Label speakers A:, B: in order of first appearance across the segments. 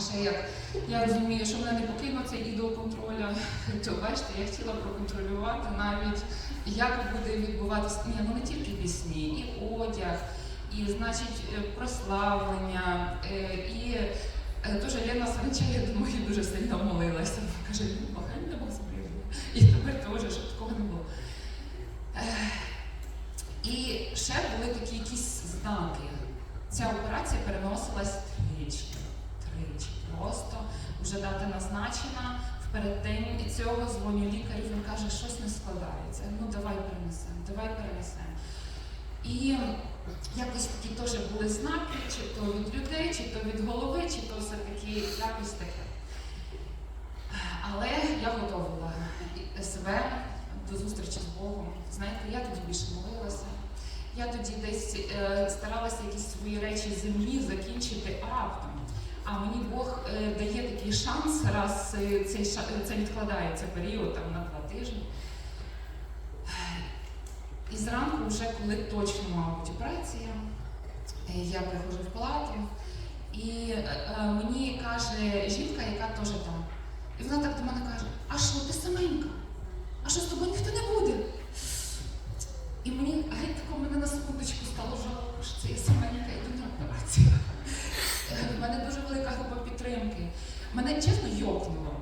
A: А ще як я розумію, що мене не покинув цей ідол контроля, то бачите, я хотіла проконтролювати навіть, як буде відбуватися ну не тільки пісні, і одяг, і значить е, прославлення, е, і е, дуже Лена Савича, я думаю, дуже сильно молилася. Каже, хай не вас прийде. І тепер теж, щоб такого не було. І ще були такі якісь знаки. Ця операція переносилась тричі. Просто вже дата назначена. Вперед цього дзвоню лікарю, він каже, щось не складається. Ну давай перенесемо, давай перенесемо. І якось такі теж були знаки, чи то від людей, чи то від голови, чи то все-таки якось таке. Але я готувала себе до зустрічі з Богом. Знаєте, я тоді більше молилася. Я тоді десь е, старалася якісь свої речі землі закінчити раптом. А мені Бог е, дає такий шанс, раз е, цей е, це відкладається період там, на два тижні. І зранку, вже коли точно мабуть операція, е, я приходжу в палату, і мені каже жінка, яка теж там. І вона так до мене каже: А що, ти саменька? А що з тобою ніхто не буде? І мені геть тако мене на Мене чесно йокнуло.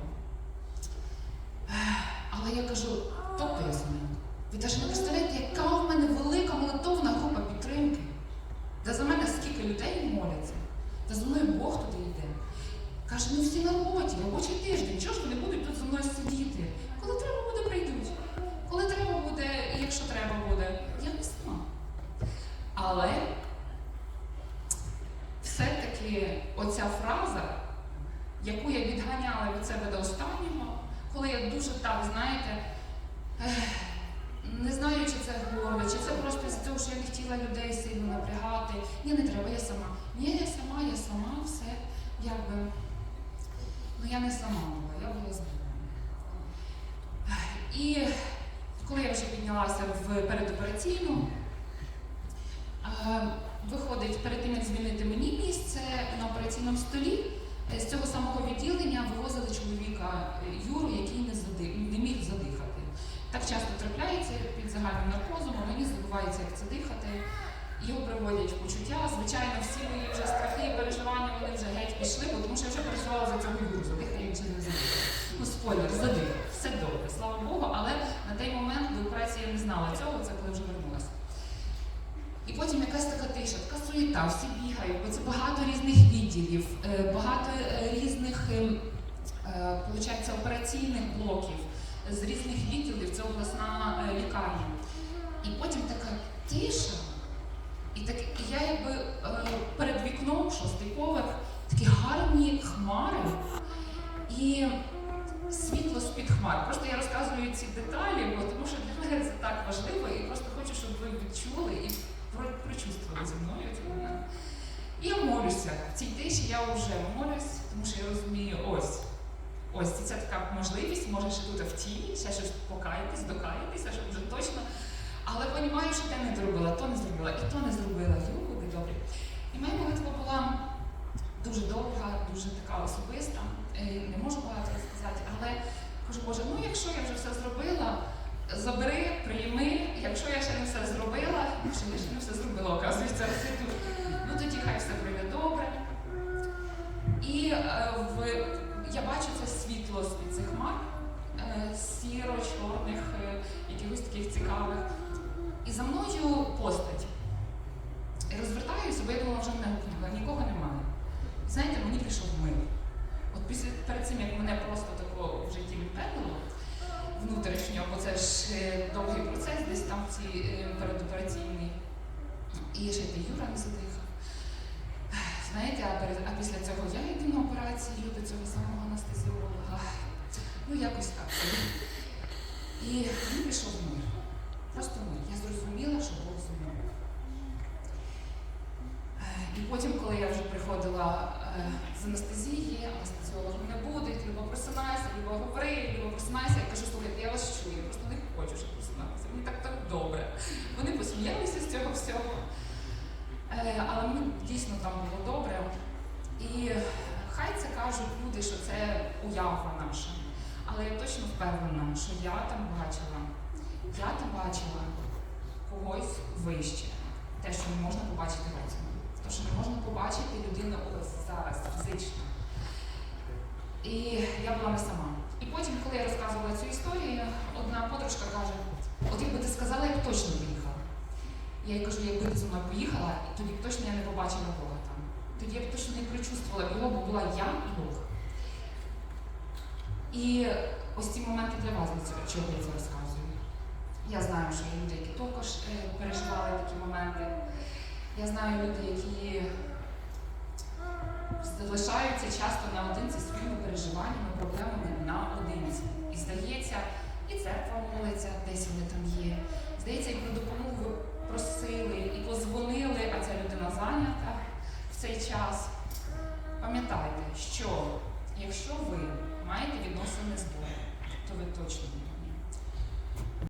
A: Але я кажу, тобто я. Ви навіть не представляєте, яка в мене велика молитовна група підтримки. Та за мене скільки людей моляться, та за мною Бог туди йде. Каже, ну всі на роботі, робочий тиждень, чого ж вони будуть тут зі мною сидіти? Коли треба буде, прийдуть. Коли треба буде, якщо треба буде, я не сама. Але все-таки оця фраза, яку я відганяла від себе до останнього, коли я дуже так, знаєте, не знаю, чи це гордо, чи це просто з того, що я не хотіла людей сильно напрягати. Ні, не треба, я сама. Ні, я сама, я сама, все. Якби. Ну я не сама була, я була з І коли я вже піднялася в передопераційну, е, виходить, перед тим, як звільнити мені місце на операційному столі, з цього самого відділення вивозили чоловіка е, Юру, який не, зади... не міг задихати. Так часто трапляється під загальним наркозом, організм забувається, як це дихати. Його приводять в почуття. Звичайно, всі мої вже страхи і переживання вони вже геть пішли, бо тому що я вже переживала за цього Юру, задихає чи не задихає. Ну, спойлер, задих. Все добре, слава Богу, але на той момент до операції я не знала цього, це коли вже вернулася. І потім якась така тиша, така суєта, всі бігають, бо це багато різних відділів, е, багато е, різних ем, е, операційних блоків з різних відділів, це обласна лікарня. І потім така тиша, і, так, я якби перед вікном, шостий поверх, такі молюся. В цій тиші я вже молюсь, тому що я розумію, ось. Ось це така можливість, може ще тут в тіні, ще щось покаятись, докаятися, щоб вже точно. Але розумію, що те не зробила, то не зробила, і то не зробила. Люди добре. І моя молитва була дуже довга, дуже така особиста. Е, Не можу багато розказати, але кажу, Боже, ну якщо я вже все зробила, забери, прийми. Якщо я ще не все зробила, якщо я ще не все зробила, оказується. Ну тоді хай все прийде добре. І е, в, я бачу це світло з-під цих хмар, е, сіро-чорних, е, якихось таких цікавих. І за мною постать. Розвертаюся, бо я думала, вже мене гукнула, нікого немає. Знаєте, мені прийшов мир. От після перед цим, як мене просто тако в житті відперло внутрішньо, бо це ж е, довгий процес, десь там цій е. І ще й Юра не задихав. Знаєте, а, перед, а після цього я йду на операцію до цього самого анестезіолога. Ну, якось так. І мені пішов мир. Просто мир. Я зрозуміла, що Бог зі мною. Е, І потім, коли я вже приходила е, з анестезії, анестезіолог не буде, Люба просинайся, Люба говори, Люба просинайся. Я кажу, слухайте, я вас чую, я просто не хочу, щоб просинатися. Мені так так добре. Вони посміялися з цього всього. Е, Але мені дійсно там було добре. І хай це кажуть люди, що це уява наша. Але я точно впевнена, що я там бачила, я там бачила когось вище. Те, що не можна побачити розумом. Те, що не можна побачити людину зараз фізично. І я була не сама. І потім, коли я розказувала цю історію, одна подружка каже: от якби ти сказала, я б точно поїхала. Я їй кажу, якби ти зі мною поїхала, тоді б точно я не побачила там. Тоді я б точно не причувствувала його, бо була я і Бог. І ось ці моменти для вас, чого я це розказую. Я знаю, що є люди, які також е, переживали такі моменти. Я знаю люди, які залишаються часто наодинці своїми переживаннями, проблемами наодинці. І здається, і церква молиться, десь вони там є. Здається, і про допомогу просили, і позвонили, Пам'ятайте, що якщо ви маєте відносини з Богом, то ви точно